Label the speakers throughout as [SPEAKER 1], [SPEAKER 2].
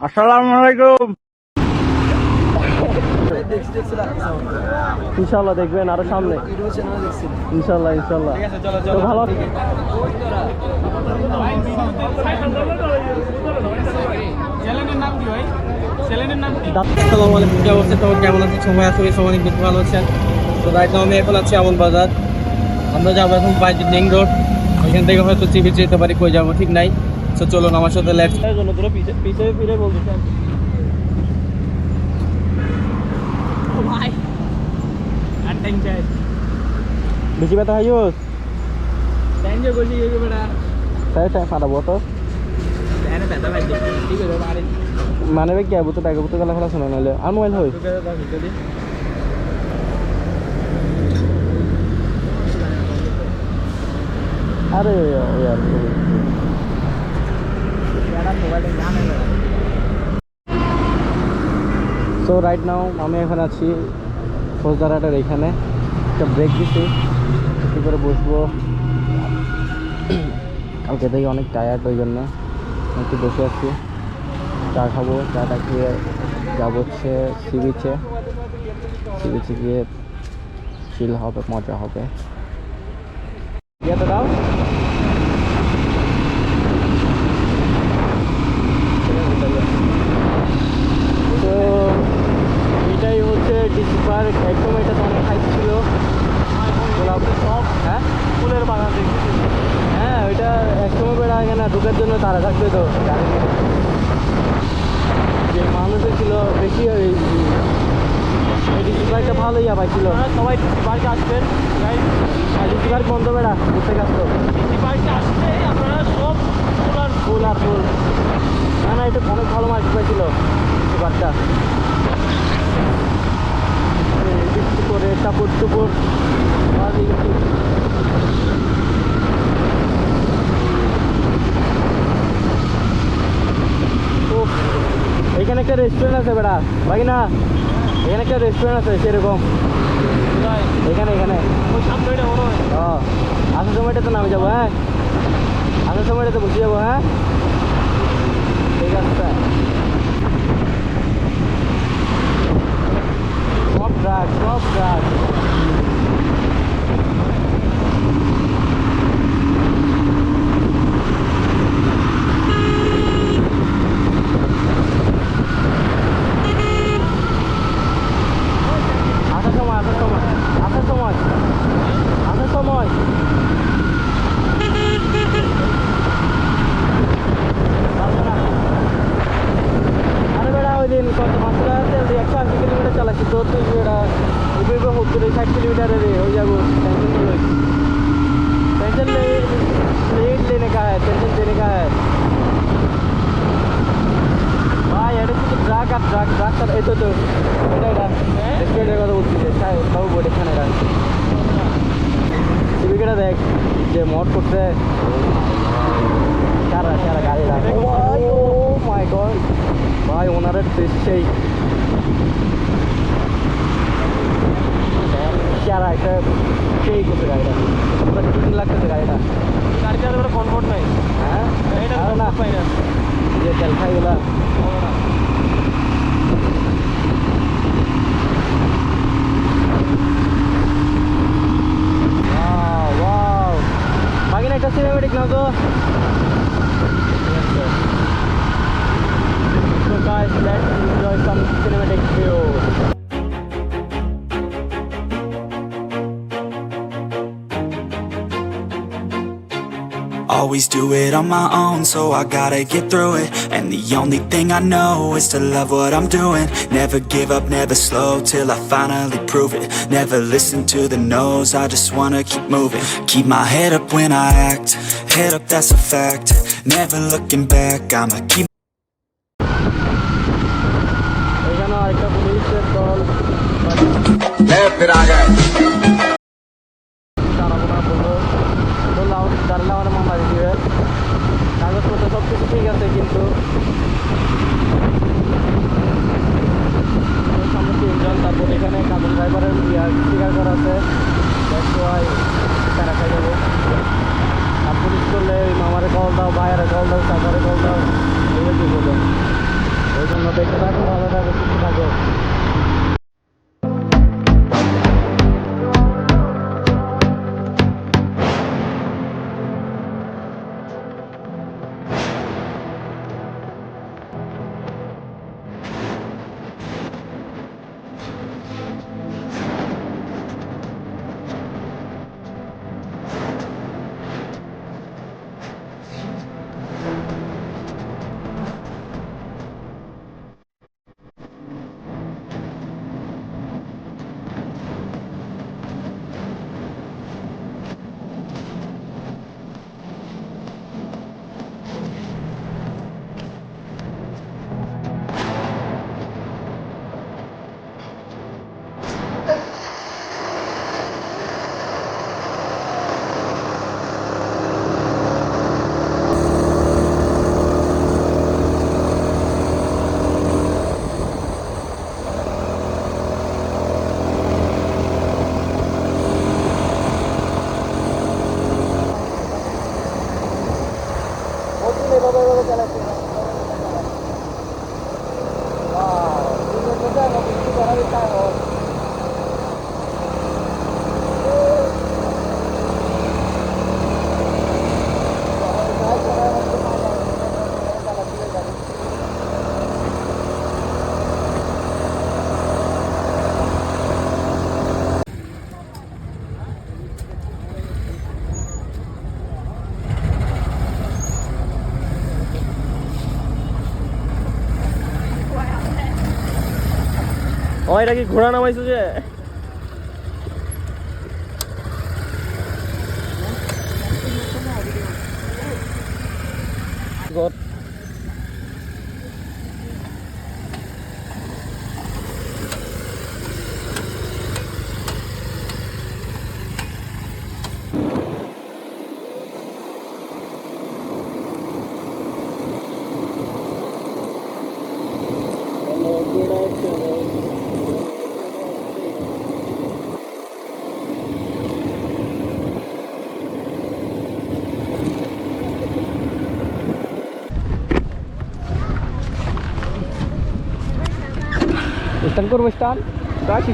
[SPEAKER 1] আসসালামু আলাইকুম।
[SPEAKER 2] ইনশাল্লাহ দেখবেন আরও সামনে। ইনশাল্লাহ ইনশাল্লাহ তো ভালো আসসালামু আলাইকুম কি অবস্থা? তোমার কেমন আছেন? সবাই আসলে সবাই অনেক বেশি ভালো আছেন। তো রাইট নাও আমি এখন আছি আমন বাজার। আমরা যাব এখন বাইজিৎ লিং রোড ওইখান থেকে হয়তো চিবি যেতে পারি কই যাব ঠিক নাই। তো চলুন আমার সাথে লেটস জন্য তোরা পিছে পিছে ফিরে বলতে বেশি ব্যথা হয় তাই তাই ফাটাবো তো। মানে ভাই কি তো ব্যাগে তো গেলে ফেলা শোনা নাহলে। আর মোবাইল হয় আরে সো রাইট নাও আমি এখন আছি ফৌজদারহাটের এখানে একটা ব্রেক দিছি। একটু করে বসবো? কালকে থেকে অনেক টায়ার্ড ওই জন্য একটু বসে আছি। চা খাব, চাটা খেয়ে যাব হচ্ছে সি বিচে সি বিচে গিয়ে চিল হবে, মজা হবে। ইয়েতে দাও তো এটাই হচ্ছে ডিসি পার্ক একদম এটা তো অনেক হাইট ছিল। গোলাপ। সব হ্যাঁ? ফুলের বাগান দেখেছি। হ্যাঁ ওইটা একসময় বেড়া আগে না ঢুকার জন্য তারা থাকবে তো। যে মানুষের ছিল বেশি ওই এই ডিসি পার্কটা ভালো ইয়া পাইছিল সবাই ডিসি পার্কে আসবেন। ডিসি পার্ক বন্ধ বেড়া ঘুরতে তো ডিসি পার্কে আসলে আপনারা সব ফুল আর ফুল। আর ফুল। না না এটা অনেক ভালো মার্কেট পাইছিল ডিসি পার্কটা। বৃষ্টি করে টাপুর টুপুর। এখানে একটা রেস্টুরেন্ট আছে বেড়া। বাকি না এখানে একটা রেস্টুরেন্ট আছে সেরকম। এখানে এখানে। ও আসার সময়টাতে নামে যাব হ্যাঁ? আসার সময়টাতে বসে যাব হ্যাঁ? ঠিক আছে সব ড্রাগ সব ড্রাগ है टेंशन देने का है ভাই এটা কিন্তু ড্রাগ আর ড্রাগ ড্রাগ এই তো তো এটা এটা স্পিডের কথা বলছি যে তাই বাবু বোর্ড এখানে এটা টিভিটা দেখ যে মড করছে কারা কারা গাড়ি রাখে ও মাই গড ভাই ওনারের টেস্ট সেই কারা একটা সেই করছে গাড়িটা
[SPEAKER 3] Always do it on my own, so I gotta get through it. And the only thing I know is to love what I'm doing. Never give up, never slow, till I finally prove it. Never listen to the no's, I just wanna keep moving. Keep my head up when I act, head up that's a fact. Never looking back, I'ma keep
[SPEAKER 2] Left it, I got ও এটা কি ঘোড়া নামাইছো যে? तनपुर bus stand Kashi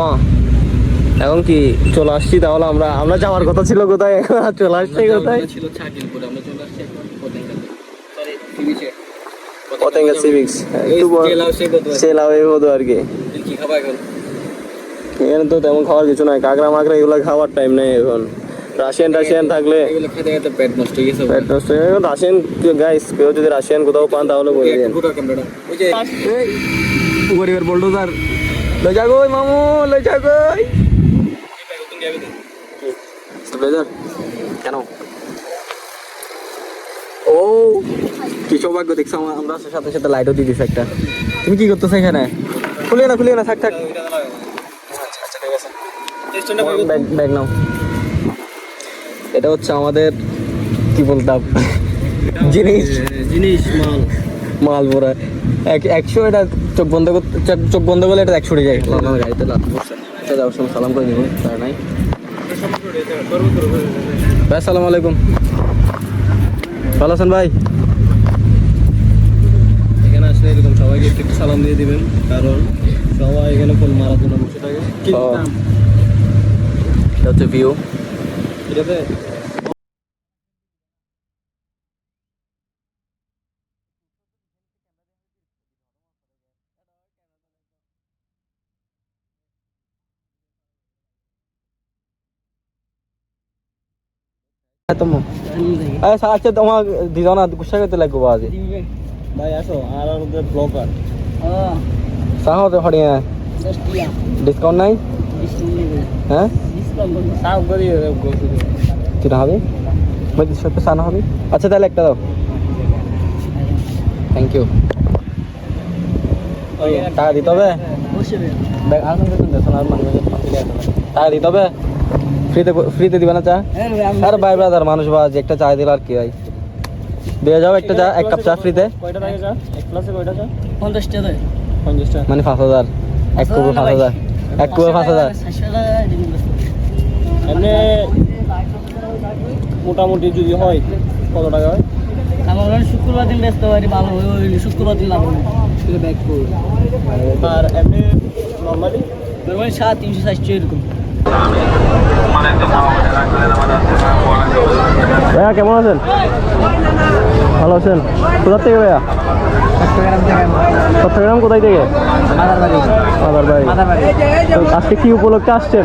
[SPEAKER 2] ও এখন কি চলে আসছি তাহলে আমরা আমরা যাওয়ার কথা ছিল কোথায় এখন আর চলে আসছি কোথায়?
[SPEAKER 4] ছিল ছাগিলপুর আমরা চলে আসছি এখন পতেঙ্গাতে। সরি সিবিচে
[SPEAKER 2] পতেঙ্গা সিভিক্স একটু হতো আর কি
[SPEAKER 4] কি খাবা এখন?
[SPEAKER 2] এখানে তো তেমন খাওয়ার কিছু নাই কাঁকড়া মাকড়া এগুলো খাওয়ার টাইম নেই এখন। রাশিয়ান রাশিয়ান থাকলে
[SPEAKER 4] এগুলো খেতে খেতে পেট নষ্ট হয়ে গেছে
[SPEAKER 2] পেট নষ্ট হয়ে গেল। রাশিয়ান গাইস কেউ যদি রাশিয়ান কোথাও পান তাহলে বলে দিন। গরিবের বোল্ডোজার লই যা গই মামু লই যা গই। ব্লেজার কেন? ও কি সৌভাগ্য দেখছ আমা- আমরা সাথে সাথে লাইটও দিয়ে দিছে একটা। তুমি কি করতেছো এখানে? খুলিও না খুলিও না থাক থাক। ব্যাগ নাও। এটা হচ্ছে আমাদের কি বলতাম? জিনিস।
[SPEAKER 4] জিনিস মাল।
[SPEAKER 2] মাল ভরা। এক একশো এটা চোখ বন্ধ করতে চোখ- বন্ধ করলে এটা একশো যায় আমার গাড়িতে লাভ করছে যাওয়ার সময় সালাম করে নিব তার নাই। ভাই আসসালামু আলাইকুম। ভালো আছেন ভাই?
[SPEAKER 4] এখানে আসলে এরকম সবাইকে একটু সালাম দিয়ে দিবেন কারণ সবাই এখানে ফোন মারার জন্য বসে থাকে
[SPEAKER 2] হচ্ছে ভিউ।
[SPEAKER 4] এটাতে
[SPEAKER 2] তুমি আচ্ছা তোমার দিদাও না গুসা করতে লাগবো আজ।
[SPEAKER 4] ভাই আসো আর আমাদের ব্লগার
[SPEAKER 2] চা হতে হরিয়া ডিসকাউন্ট নাই? হ্যাঁ?
[SPEAKER 4] সাফ করি
[SPEAKER 2] কিনা হবে? মধ্যে সাথে সানা হবে। আচ্ছা তাহলে একটা দাও। থ্যাংক ইউ টাকা দিতে হবে? আর মানুষ টাকা দিতে হবে? ফ্রিতে ফ্রিতে দিবে না চা? আর ভাই ব্রাদার মানুষ বা যে একটা চা দিল আর কি ভাই। দিয়ে যাও একটা চা এক কাপ চা ফ্রিতে।
[SPEAKER 4] কয়টা থাকে চা? এক ক্লাসে কয়টা চা?
[SPEAKER 5] পঞ্চাশটা দেয়।
[SPEAKER 4] পঞ্চাশটা।
[SPEAKER 2] মানে পাঁচ হাজার। এক কুপে পাঁচ হাজার। এক কুপে পাঁচ হাজার।
[SPEAKER 4] এমনি মোটামুটি যদি হয় কত টাকা হয়?
[SPEAKER 5] আমার শুক্রবার দিন ব্যস্ত পারি ভালো হয় ওই শুক্রবার দিন লাভ ব্যাক
[SPEAKER 4] আর এমনি নর্মালি
[SPEAKER 5] মানে সাত তিনশো চারশো এরকম।
[SPEAKER 2] ভাইয়া কেমন আছেন? ভালো আছেন? কোথার থেকে ভাইয়া? চট্টগ্রাম কোথায় থেকে? আজকে কি উপলক্ষে আসছেন?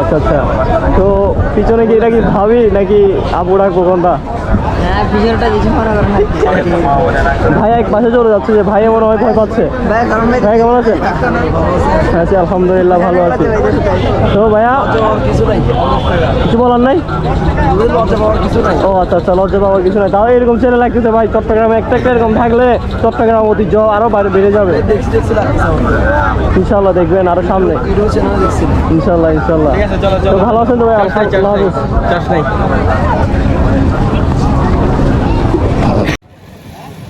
[SPEAKER 2] আচ্ছা আচ্ছা। তো পিছনে কি এটা কি ভাবি নাকি আপুরা কোকনটা ভাই। এক পাশে চলে যাচ্ছে যে ভাই মনে হয় ভয় পাচ্ছে। ভাই কেমন আছেন? আছি আলহামদুলিল্লাহ ভালো আছি। তো ভাইয়া
[SPEAKER 5] কিছু
[SPEAKER 2] বলার নাই? ও আচ্ছা আচ্ছা লজ্জা পাওয়ার কিছু নাই। তাও এরকম ছেলে লাগতেছে ভাই চট্টগ্রামে একটা একটা এরকম থাকলে চট্টগ্রাম ঐতিহ্য আরও বাইরে বেড়ে যাবে। ইনশাল্লাহ দেখবেন আরও সামনে। ইনশাল্লাহ ইনশাল্লাহ তো ভালো আছেন তো ভাই? আল্লাহ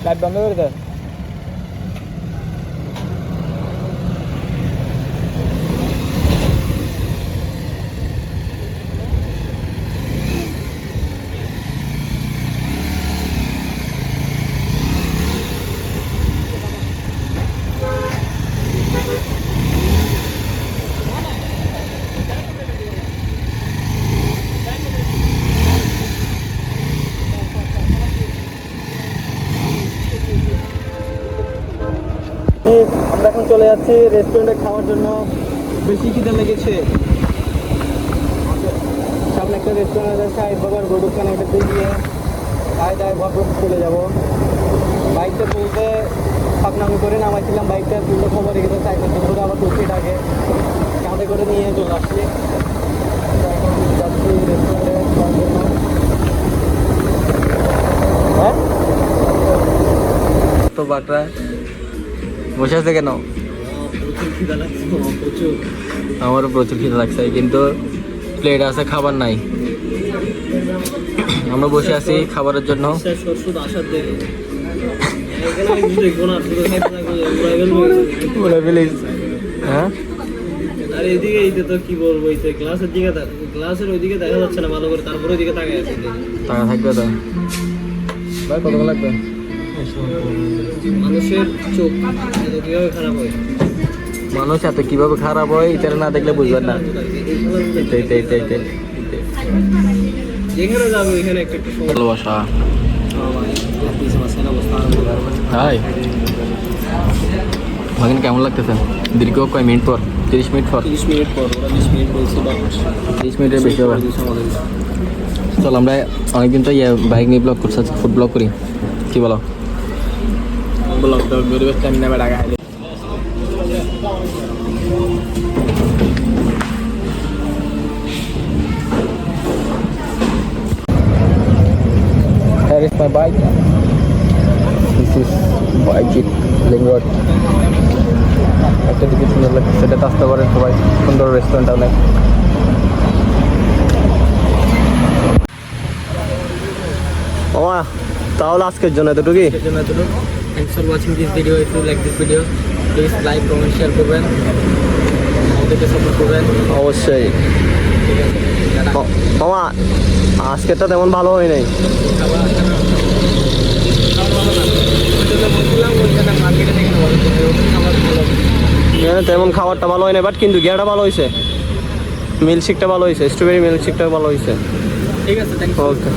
[SPEAKER 2] Bebe merda. চলে যাচ্ছি রেস্টুরেন্টে খাওয়ার জন্য।
[SPEAKER 4] বেশি খিদে লেগেছে।
[SPEAKER 2] সামনে একটা রেস্টুরেন্ট আছে সাহেব বাবার গরুর খানে এটা দিয়ে খায় দায় ভর চলে যাব। বাইকটা তুলতে ফাঁকনামি করে নামাইছিলাম বাইকটা, তুলতে খবর রেখেছে সাইকেল ধরে আবার তুলতে ডাকে কাঁধে করে নিয়ে চলে আসছি। যাচ্ছি রেস্টুরেন্টে খাওয়ার জন্য। হ্যাঁ? তো বাকরা বসে আছে কেন? আমারও প্রচুর খিদে লাগছে কিন্তু প্লেট আছে খাবার নাই। আমরা বসে আছি খাবারের জন্য। হ্যাঁ?
[SPEAKER 4] আর এদিকে এইতে তো কি বলব গ্লাসের দিকে গ্লাসের ওইদিকে দেখা যাচ্ছে না ভালো করে তারপরে ওইদিকে আছে।
[SPEAKER 2] টাকা থাকবে তো? ভাই কত লাগবে?
[SPEAKER 4] মানুষের চোখ এত কীভাবে খারাপ হয়।
[SPEAKER 2] মানুষ এত কীভাবে খারাপ হয় এটা না দেখলে বুঝবেন না। ভালোবাসা। হাই। ভাগিন কেমন লাগতেছে? দীর্ঘ কয় মিনিট পর? তিরিশ মিনিট পর?
[SPEAKER 4] তিরিশ মিনিট পর ওরা বিশ মিনিট বলছে
[SPEAKER 2] তিরিশ মিনিটের বেশি হবে। চল আমরা অনেকদিন তো ইয়ে বাইক নিয়ে ব্লগ করছি ফুড ব্লগ করি। কি বলো?
[SPEAKER 4] ব্লগ টক বেরোবে স্ট্যামিনা বেড়া গাইলে
[SPEAKER 2] Here is my bike. This is Bajit Link Road. একটা দিকে সুন্দর লাগছে সেটা আসতে পারেন সবাই সুন্দর রেস্টুরেন্ট অনেক মামা তাহলে আজকের জন্য এতটুকুই।
[SPEAKER 5] Thanks for watching this video if you like this video please like comment share করবেন। আমাদেরকে সাপোর্ট করবেন।
[SPEAKER 2] অবশ্যই। মামা আজকেরটা তেমন ভালো হয় নাই। তেমন খাবারটা ভালো হয় না বাট কিন্তু গিয়াটা ভালো হয়েছে মিল্কশেকটা ভালো হয়েছে স্ট্রবেরি মিল্কশেকটা ভালো হয়েছে
[SPEAKER 5] ঠিক আছে
[SPEAKER 2] ওকে